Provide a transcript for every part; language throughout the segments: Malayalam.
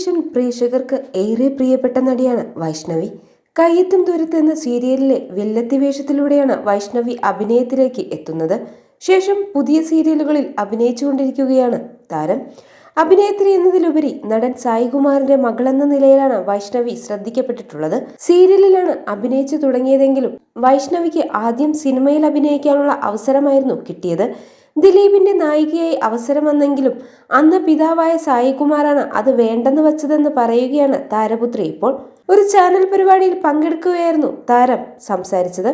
ടെലിവിഷൻ പ്രേക്ഷകർക്ക് ഏറെ പ്രിയപ്പെട്ട നടിയാണ് വൈഷ്ണവി. കയ്യെത്തും ദൂരത്ത് എന്ന സീരിയലിലെ വില്ലത്തി വേഷത്തിലൂടെയാണ് വൈഷ്ണവി അഭിനയത്തിലേക്ക് എത്തുന്നത്. ശേഷം പുതിയ സീരിയലുകളിൽ അഭിനയിച്ചുകൊണ്ടിരിക്കുകയാണ് താരം. അഭിനേത്രി എന്നതിലുപരി നടൻ സായികുമാറിന്റെ മകളെന്ന നിലയിലാണ് വൈഷ്ണവി ശ്രദ്ധിക്കപ്പെട്ടിട്ടുള്ളത്. സീരിയലിലാണ് അഭിനയിച്ചു തുടങ്ങിയതെങ്കിലും വൈഷ്ണവിക്ക് ആദ്യം സിനിമയിൽ അഭിനയിക്കാനുള്ള അവസരമായിരുന്നു കിട്ടിയത്. ദിലീപിന്റെ നായികയായി അവസരം വന്നെങ്കിലും അന്ന് പിതാവായ സായികുമാറാണ് അത് വേണ്ടെന്ന് വച്ചതെന്ന് പറയുകയാണ് താരപുത്രി. ഇപ്പോൾ ഒരു ചാനൽ പരിപാടിയിൽ പങ്കെടുക്കുകയായിരുന്നു താരം സംസാരിച്ചത്.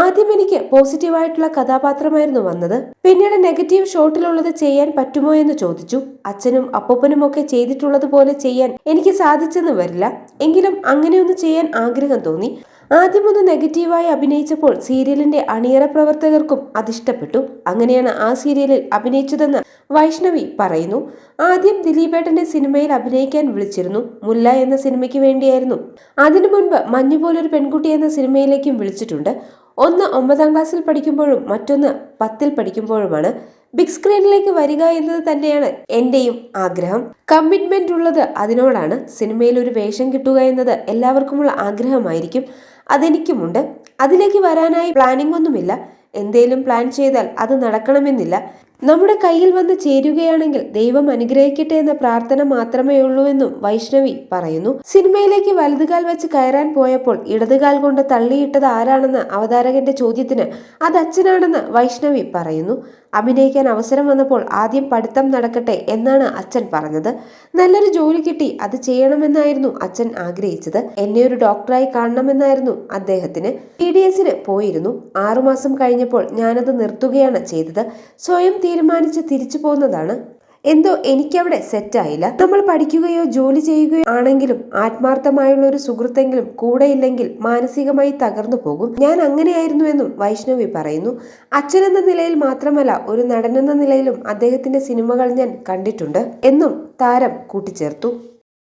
ആദ്യം എനിക്ക് പോസിറ്റീവായിട്ടുള്ള കഥാപാത്രമായിരുന്നു വന്നത്. പിന്നീട് നെഗറ്റീവ് ഷോട്ടിലുള്ളത് ചെയ്യാൻ പറ്റുമോ എന്ന് ചോദിച്ചു. അച്ഛനും അപ്പൂപ്പനും ഒക്കെ ചെയ്തിട്ടുള്ളത് പോലെ ചെയ്യാൻ എനിക്ക് സാധിച്ചെന്ന് വരില്ല. എങ്കിലും അങ്ങനെയൊന്ന് ചെയ്യാൻ ആഗ്രഹം തോന്നി. ആദ്യമൊന്ന് നെഗറ്റീവായി അഭിനയിച്ചപ്പോൾ സീരിയലിന്റെ അണിയറ പ്രവർത്തകർക്കും അതിഷ്ടപ്പെട്ടു. അങ്ങനെയാണ് ആ സീരിയലിൽ അഭിനയിച്ചതെന്ന് വൈഷ്ണവി പറയുന്നു. ആദ്യം ദിലീപേട്ടന്റെ സിനിമയിൽ അഭിനയിക്കാൻ വിളിച്ചിരുന്നു. മുല്ല എന്ന സിനിമയ്ക്ക് വേണ്ടിയായിരുന്നു. അതിനു മുൻപ് മഞ്ഞുപോലൊരു പെൺകുട്ടി എന്ന സിനിമയിലേക്കും വിളിച്ചിട്ടുണ്ട്. ഒന്ന് ഒമ്പതാം ക്ലാസ്സിൽ പഠിക്കുമ്പോഴും മറ്റൊന്ന് പത്തിൽ പഠിക്കുമ്പോഴുമാണ്. ബിഗ് സ്ക്രീനിലേക്ക് വരിക എന്നത് തന്നെയാണ് എന്റെയും ആഗ്രഹം. കമ്മിറ്റ്മെന്റ് ഉള്ളത് അതിനോടാണ്. സിനിമയിൽ ഒരു വേഷം കിട്ടുക എന്നത് എല്ലാവർക്കുമുള്ള ആഗ്രഹമായിരിക്കും. അതെനിക്കുമുണ്ട്. അതിലേക്ക് വരാനായി പ്ലാനിംഗ് ഒന്നുമില്ല. എന്തേലും പ്ലാൻ ചെയ്താൽ അത് നടക്കണമെന്നില്ല. നമ്മുടെ കയ്യിൽ വന്ന് ചേരുകയാണെങ്കിൽ ദൈവം അനുഗ്രഹിക്കട്ടെ എന്ന പ്രാർത്ഥന മാത്രമേ ഉള്ളൂ എന്നും വൈഷ്ണവി പറയുന്നു. സിനിമയിലേക്ക് വലതുകാൽ വെച്ച് കയറാൻ പോയപ്പോൾ ഇടതുകാൽ കൊണ്ട് തള്ളിയിട്ടത് ആരാണെന്ന് അവതാരകന്റെ ചോദ്യത്തിന് അത് അച്ഛനാണെന്ന് വൈഷ്ണവി പറയുന്നു. അഭിനയിക്കാൻ അവസരം വന്നപ്പോൾ ആദ്യം പഠിത്തം നടക്കട്ടെ എന്നാണ് അച്ഛൻ പറഞ്ഞത്. നല്ലൊരു ജോലി കിട്ടി അത് ചെയ്യണമെന്നായിരുന്നു അച്ഛൻ ആഗ്രഹിച്ചത്. എന്നെ ഒരു ഡോക്ടറായി കാണണമെന്നായിരുന്നു അദ്ദേഹത്തിന്. ടി ഡി എസിന് പോയിരുന്നു. ആറുമാസം കഴിഞ്ഞപ്പോൾ ഞാനത് നിർത്തുകയാണ് ചെയ്തത്. സ്വയം തീരുമാനിച്ച് തിരിച്ചു പോകുന്നതാണ്. എന്തോ എനിക്കവിടെ സെറ്റായില്ല നമ്മൾ പഠിക്കുകയോ ജോലി ചെയ്യുകയോ ആണെങ്കിലും ആത്മാർത്ഥമായുള്ള ഒരു സുഹൃത്തെങ്കിലും കൂടെയില്ലെങ്കിൽ മാനസികമായി തകർന്നു പോകും. ഞാൻ അങ്ങനെയായിരുന്നു എന്നും വൈഷ്ണവി പറയുന്നു. അച്ഛനെന്ന നിലയിൽ മാത്രമല്ല ഒരു നടനെന്ന നിലയിലും അദ്ദേഹത്തിന്റെ സിനിമകൾ ഞാൻ കണ്ടിട്ടുണ്ട് എന്നും താരം കൂട്ടിച്ചേർത്തു.